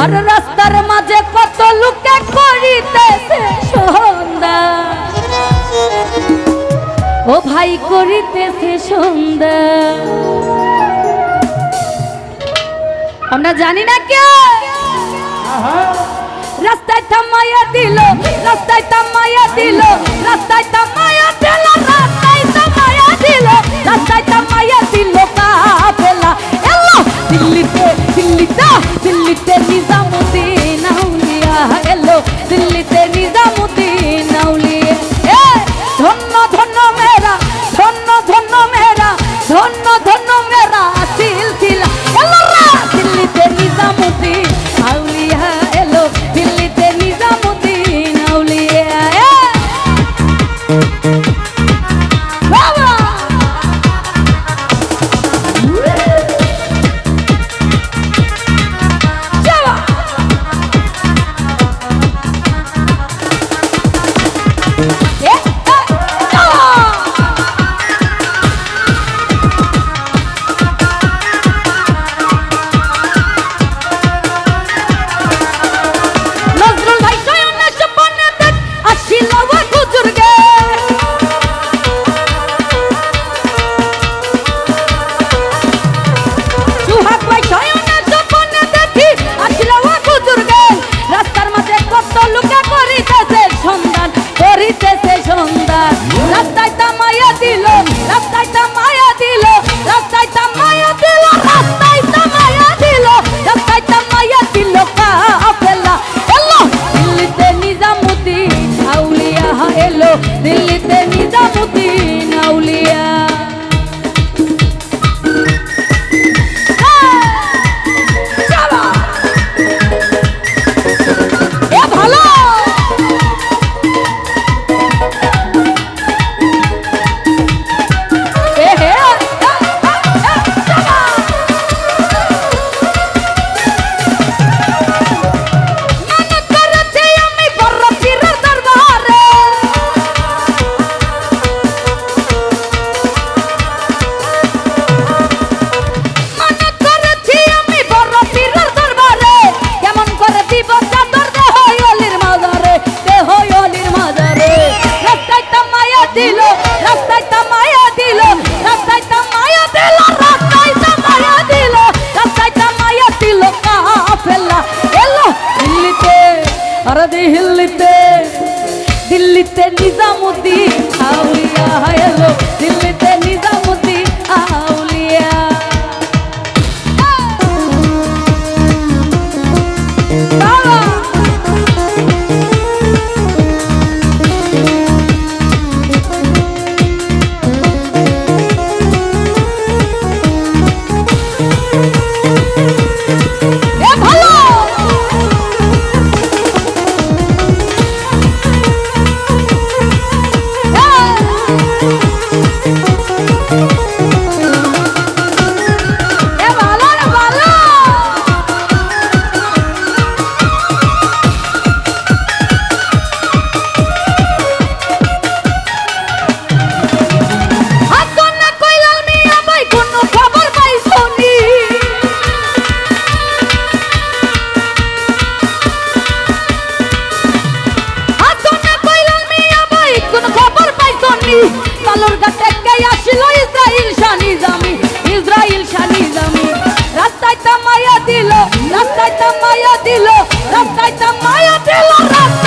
আর রাস্তার মাঝে কত লোকে করিতেছে সন্ধ্যা। ও ভাই, করিতেছে সন্ধ্যা। আমরা জানি না কে? রাস্তায় থামাইয়া দিল, রাস্তায় থামাইয়া দিল, রাস্তায় থামাইয়া থামাইয়া দিল রাস্তায় থামাইয়া দিল কাফেলা এলো দিল্লিতে দিল্লিতে দিল্লিতে নিজামুদ্দিন এলো দিল্লিতে দিল, রাস্তায় তামায়া দিল, রাস্তায় তামায়া দিল, রাস্তায় তামায়া দিল, রাস্তায় তামায়া দিল, কাফেলা এলো দিল্লিতে, আরে দিল্লিতে দিল্লিতে নিজামুদ্দিন আউলিয়া এলো দিল্লিতে নিজামুদ্দিন কালোর থেকে আসিল ইসরাইল শানি জামি, ইসরাইল শানি জামি। রাস্তায় তামায়া দিল, রাস্তায় তামায়া দিল, রাস্তায় তামায়া দিল, রাস্তায়